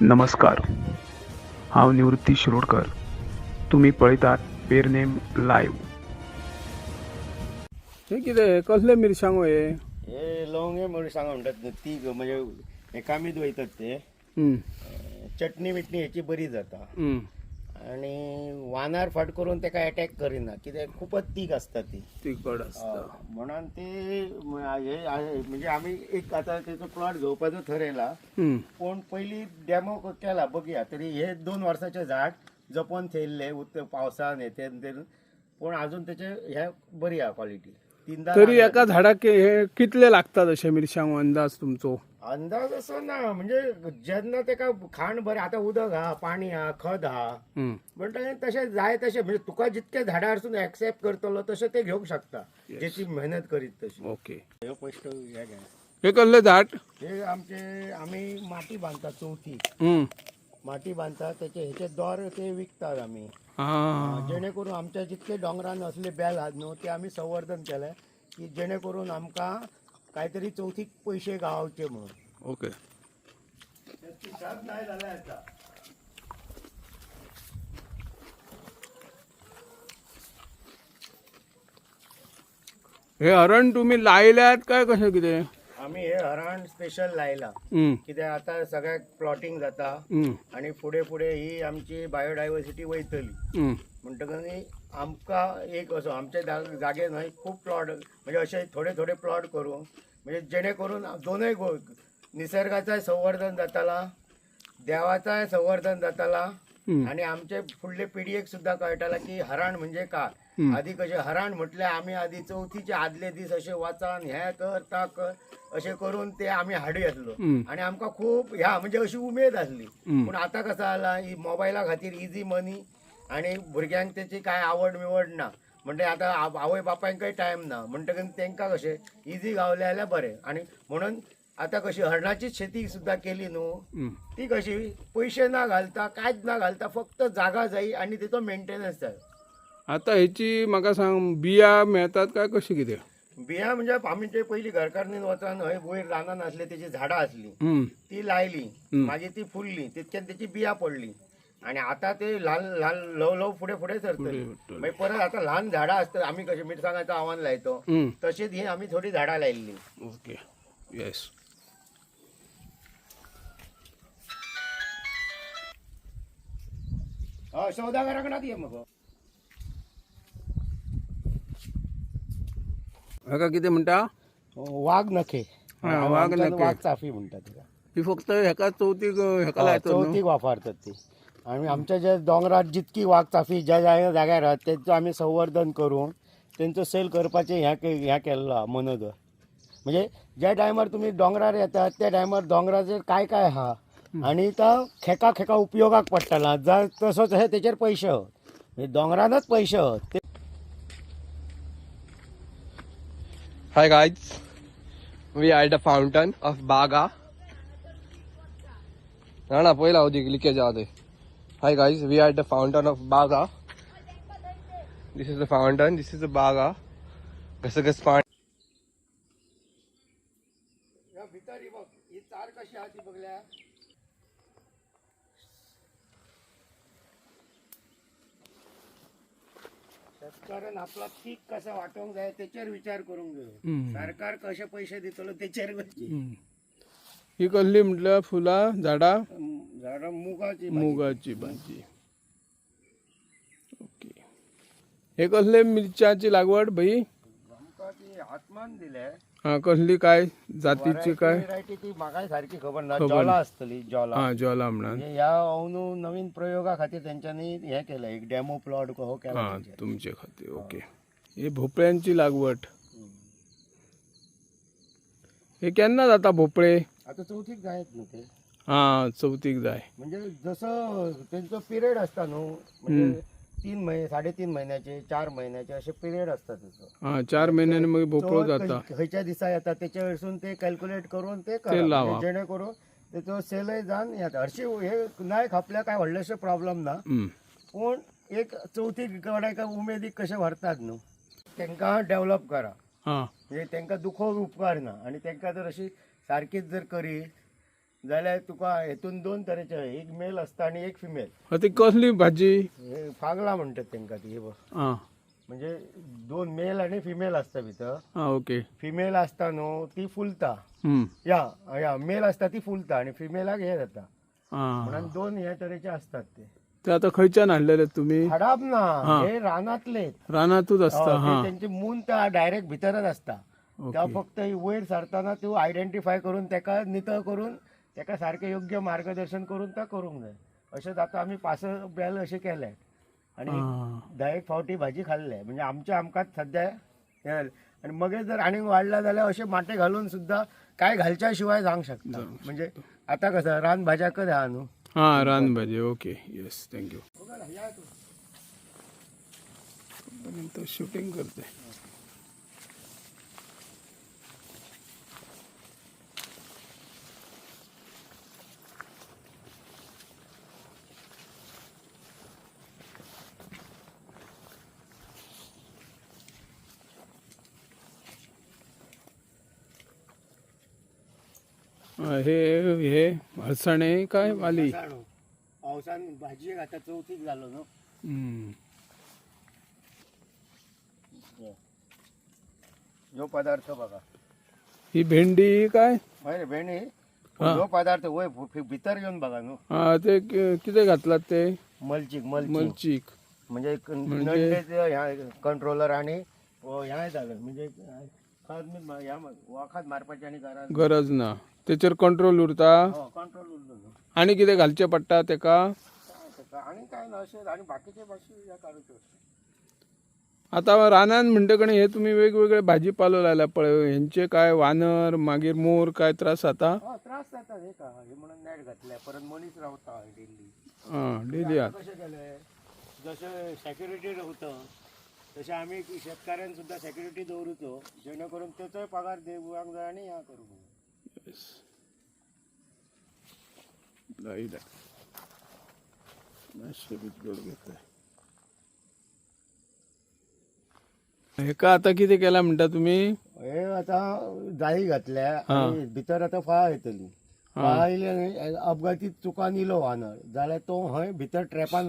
नमस्कार. हांव निवृत्ती शिरोडकर. तुमी पळयतात पेरनेम लायव्ह हे कितें कसले मिरसांगो हे हे लवंगे मिरसांगो म्हणटात न्हू ती ग- म्हणजे एकामीत वयतात ते. चटणी बिटणी हेची बरी जाता. हं. आणि वानार फाट करून तेका अटॅक करिना. कित्याक खूपच तीक आसता ती. आसता हय. म्हणून ते हे आहे- म्हणजे आम्ही एक आता त्याचो प्लॉट घेवपाचो ठरयला हं, पण पहिली डेमो केला बघया. तरी हे दोन वर्साचे झाड जपून थेयल्ले उत पावसान हे तेन पण अजून त्याचे हे बरी हा क्वालिटी तीनदा तरी. एका झाडाक हे कितले लागतात अशे मिरसांगो अंदाज तुमचो? अंदाज असो ना म्हणजे जेन्ना तेका खाण बरें आतां उदक हा पाणी हा खत हा हं, म्हणटा तशें जाय तशें म्हणजे तुका जितके झाडारसून एक्सेप्ट करतलो तशें ते घेवंक शकता. जेची मेहनत करीत तशी. ओके हे हे घे हे कसले झाड? हे आमचे आम्ही माती बांधतात चवथी हं, माती बांधतात त्याचे ह्याचे दर ते विकतात आम्ही. जेणेकरून आमच्या जितके डोंगरान असले बेल आहात न्हू ते आम्ही संवर्धन केले की जेणेकरून आमकां काहीतरी चवथीक पैसे गावचे म्हणून. ओके. हे हरण तुम्ही लायल्यात काय कशें कितें? आम्ही हे हरण स्पेशल लायला. कित्याक आता सगळ्याक प्लॉटिंग जाता. आणि फुडें फुडें ही आमची बायोडायवर्सिटी वयतली. म्हणटकच आमकां एक असो आमच्या जा- जागेर न्हय खूब प्लॉट म्हणजे अशे थोडे थोडे प्लॉट करून म्हणजे जेणे करून दोनूय गो निसर्गाचाय संवर्धन जाताला देवाचाय संवर्धन जाताला. आणि आमचे फुडले पिढयेक सुद्धा कळटाला की हराण म्हणजे काय आधी कशे हराण म्हटल्यार आम्ही आधी चवथीचे आदले दीस असे वाचान हे कर ता कर अशे करून ते आम्ही हाडी येतलो. आणि आमकां खूप ह्या म्हणजे अशी उमेद आसली. पूण आता कसं आला ही मोबायला खातीर इझी मनी आणि भुरग्यांक त्याची काय आवड निवड ना. म्हणजे आता आव- आवय बापायकय टायम ना. म्हणटकच तेंका कशें? इझी गावले जाल्यार बरें. आणि म्हणून आता कशी हरणाची शेती सुद्धा केली न्हू. ती कशी पैसे ना घालता कांयच ना घालता फक्त जागा जाई आणि तिचो मेंटेनन्स जाय आता हेची म्हाका सांग बिया मेळतात काय कशी कितें? बिया म्हणजे आमी ते पयलीं घरकारणीन वचोन हय वयर रानान आसली तेची झाडां आसली ती लायली. मागीर ती फुलली तितक्यान त्याची बिया पडली. आणि आता ते ल्हान ल्हान ल्हव ल्हव फुडें फुडें सरतली. मागीर परत आता ल्हान झाडां असतात आमी कशी मिरसांगाचं आव्हान लायतो. हं. तशीच ही आमी थोडी झाडां लायिल्ली ओके. येस हय सौदागराकडात ये मगो. हाका कितें म्हणटा वाघ नखे. हा, वाघ नखे. वाघ चाफी म्हणतात तिका ही फक्त हेका चवथीक हेका लायतात न्हू? चवथीक वापरतात ती. आणि आमच्या ज्या डोंगरात जितकी वाघ चाफी ज्या ज्या जाग्यार आहात त्यांचं आम्ही संवर्धन करून त्यांचं सेल करपाचें ह्या के- ह्या केल्लो हा मनोद म्हणजे ज्या टायमार तुम्ही डोंगरार येतात त्या टायमार दोंगराचेर काय काय हा? आणि तो खेका खेका उपयोगाक पडटला जा तसोच हे तेचेर पैसे हत म्हणजे डोंगरानच पैसे हत ते Hi guys, we are at the fountain of ना ना पहिला होती लिखे जाते hi guys we are at the fountain of Baga this is the fountain this is the Baga घसघस पाणी या भितर बघ ही तार कशी आहा ती बघल्या? शेतकऱ्यान आपला पीक कसा वाटोवंक जाय तेचेर विचार करूंक जाय हम्म. सरकार कशे पैसे दितलो तेचेर गरजे हं. कसली म्हटल्यार फुलां झाडां? झाडां मुगाची भाजी. मुगाची भाजी. ओके. हे कसले मिरच्याची लागवड भाई हातमान दिले हा कसली काय? जातीची काय? व्हरायटी ती म्हाका सारखी खबर ना जॉला. आसतली जॉला हा ज्वाला म्हणून ह्या अंदू नवीन प्रयोगा खातीर तेंच्यांनी हे केलं. एक डेमो प्लॉट हो केला हा. तुमचे खाते. ओके. हे भोपळ्यांची लागवड. हे केन्ना जाता भोपळे? आता चौथीक जायत न्हू ते. हा चवथीक जाय म्हणजे जसं त्यांचं पिरियड असता न्हू म्हणजे तीन महिने साडेतीन महिन्याचे चार महिन्याचे असे पिरियड असतात त्याचं हा चार महिन्याने मग भोपळो जाता. खंय- खंयच्या दिसा येता त्याच्या वरसून ते कॅल्क्युलेट करून ते करा. ते लावा. म्हणजे जेणेकरून त्याचो सेलय जावन येता. हरशी हे नाही खापल्या काय व्हडलेशे प्रॉब्लेम ना. हम्म. पूण एक चवथीक कोणाक उमेदीक कशे व्हरतात न्हू तांकां डेव्हलप करा. हा. म्हणजे तांकां दुखोवप उपकार ना. आणि तांकां जर अशी सारखीच जर करी जाल्यार तुका हेतून दोन तरेचे एक मेल असता आणि एक फिमेल हा, ती कसली भाजी? हे फागला म्हणतात तेंका ती हे. हा. म्हणजे दोन मेल आणि फिमेल असता भितर हा ओके. फिमेल असता न्हू ती फुलता. या या मेल असता ती फुलता आणि फिमेलाक हे जाता. हा. म्हणून दोन ह्या तरेचे असतात ते. ते आता खंयच्यान हाडलेले तुम्ही? हाडाप ना हा. हे रानातले रानातूच असता हा त्यांची मून डायरेक्ट भितरच असता. त्या फक्त ही वयर सरताना तू आयडेंटिफाय करून त्याका नितळ करून त्याका सारखे योग्य मार्गदर्शन करून त्या करूंक जाय अशें जाता आमी पास बेल अशें केले आणि हा. धा एक फावटी भाजी खाल्ले म्हणजे आमच्या आमकांच सध्या हे. आणि मग जर आनीक वाडला जाल्यार अशे माटे घालून सुद्धा काय घालच्या शिवाय जावंक शकता म्हणजे आता कसं रान भाज्याकच आहा न्हू हा रानभाजी. ओके. येस थँक्यू नंतर शूटिंग करते. हा, हे हे हळसाणे काय वाली. पावसान भाजी आता चवथीक झालो न्हू हम्म. ह्यो पदार्थ बघा. ही भेंडी काय? माहिती हा. ह्यो पदार्थ वय भितर येऊन बघा न्हू हा ते किती घातलात ते? मलचीक मलचीक. मलचीक. म्हणजे म्हणजे- कंट्रोलर आणि ह्या झालं. म्हणजे वाखात मारपाची आणि घरात गरज ना. त्याच्यावर कंट्रोल उरता. कंट्रोल उरलो न्हू. आणि कितें घालचे पडटा तेका? आणि काय ना अशें आणि बाकीचे काढूच्यो आता रानान म्हणटकणे हे तुम्ही वेगवेगळे भाजीपालो लायला पळय हेंचे काय वानर मागीर मोर काय त्रास जाता हा त्रास जाता हे हे म्हणून नेट घातल्या. परत मनीस रावता डेली हा डेली कशें केलें जसं सेक्युरिटी होतं तशें आमी शेतकऱ्यांक सुद्धा सेक्युरिटी दवरूचो जेणे करून त्याचोय पगार देवूंक जाय आणि ह्या करूंक जाय लायला मातशें बिजगड घेताय हेका आता कितें केला म्हणटा तुम्ही? हे आता जाळी घातल्या आणि भितर आता फळां येतली. फळां येयली आनी अपघाती चुकान इलो वानर. जाल्यार तो हय भितर ट्रॅपान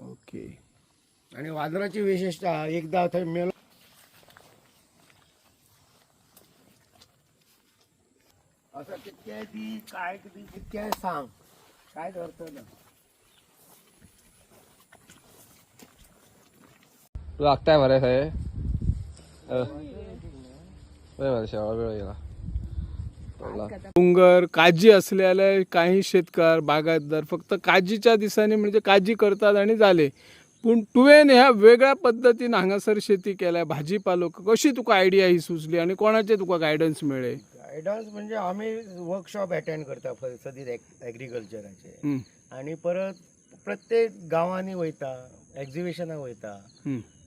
ओके. आणि वानराची विशेषता एकदा थंय मेलो असं कितके ती काय किती कितके सांग. काय करतो ना लागताय मरे हे वेळ शेवळा वेळ गेला. डोंगर काजी असलेले काही शेतकार बागायतदार फक्त काजीच्या दिसांनी म्हणजे काजी करतात आणि झाले. पूण तुवें ह्या वेगळ्या पद्दतीन हांगासर शेती केल्या. भाजीपालो कशी तुका आयडिया ही सुचली आणि कोणाचे तुका गायडन्स मेळ्ळे गायडन्स म्हणजे आम्ही वर्कशॉप अटेंड करता सदीत एग्रीकल्चराचे आणि परत प्रत्येक गावांनी वयता एक्झिबिशनाक वयता.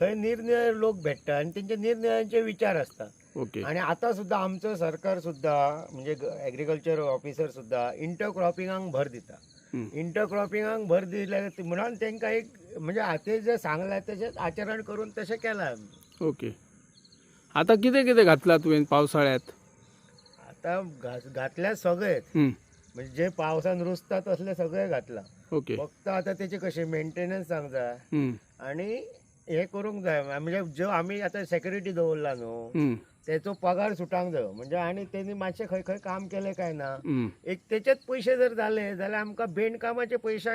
थंय निरनिराळे लोक भेटता आणि त्यांचे निरनिराळ्यांचे विचार असतात. ओके. आणि आता सुद्धा आमचं सरकार सुद्धा म्हणजे ॲग्रिकल्चर ऑफिसर सुद्धा इंटरक्रॉपिंगाक भर दिता. इंटरक्रॉपिंगाक भर दिले म्हणून तांकां एक म्हणजे हाते जे सांगला तशेंच आचरण करून तशें केलां ओके. आता कितें कितें घातला तुवें पावसाळ्यात? आता घा- घातल्या सगळेच. हं, म्हणजे जे पावसान रुजता तसले सगळे घातला. ओके. फक्त आता त्याचे कसे मेंटेनन्स सांग जाय हं, आणि हे करूंक जाय. म्हणजे जो आम्ही आता सेक्युरिटी दवरला न्हू हं, त्याचो पगार सुटांक जायो. म्हणजे आणि त्यांनी मातशें खंय खंय काम केलें काय ना हं. एक त्याचेच पैसे जर झाले जाल्यार आमकां बेंडकामाचे पयशे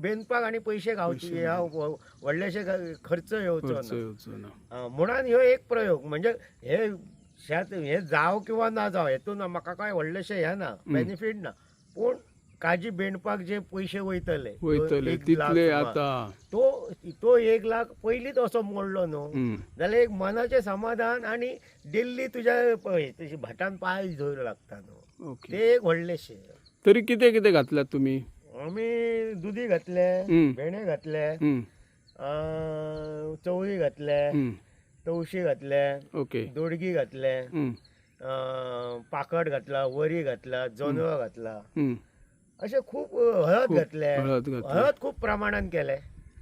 बेंदपाक आणि पैसे गावचे ह्या व्ह- व्हडलेशे ग- खर्च येवचो खर्च ना येवचो ना. हा, म्हणून ह्यो एक प्रयोग. म्हणजे हे शेत हे जाव किंवा ना जाव हेतून म्हाका काय व्हडलेशे हे ना बेनिफीट ना. पूण काजी बेंडपाक जे पयशे वयतले वयतले एक लाख तितले. आता तो तो एक लाख पयलींच असो मोडलो न्हू. जाल्यार एक मनाचें समाधान आणि दिल्ली तुज्या पळय तशी भाटान पाय धोर लागता न्हू. ते एक व्हडलेशे तरी कितें कितें घातल्यात तुमी आमी दुदी घातले. भेणे घातले चवळी घातले तवशी घातले ओके. दोडगी घातले पाकट घातला वरी घातला जोनवा घातला. अशे खूप हळद घातले. हळद खूप प्रमाणात केले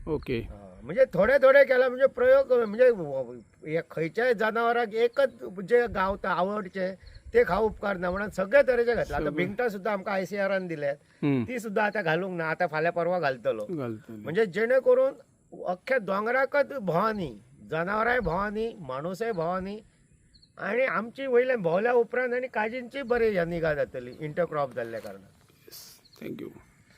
ओके. म्हणजे थोडे थोडे केला म्हणजे प्रयोग म्हणजे खंयच्याय जनावराक एकच जे गावता आवडचे ते खाऊ उपकार ना म्हणून सगळे तरेचे घातले. आता भिंगटा सुद्धा आमकां आय सी आरान दिल्यात. हम्म. ती सुद्धा आता घालूंक ना आता फाल्यां परवा घालतलो. म्हणजे जेणेकरून अख्ख्या दोंगराकच भवानी जनावरांय भवानी माणूसय भवानी. आणि आमची वयल्यान भोवल्या उपरांत आनी काजींची बरी ह्या निगा जातली इंटरक्रॉप जाल्ल्या कारणान थँक्यू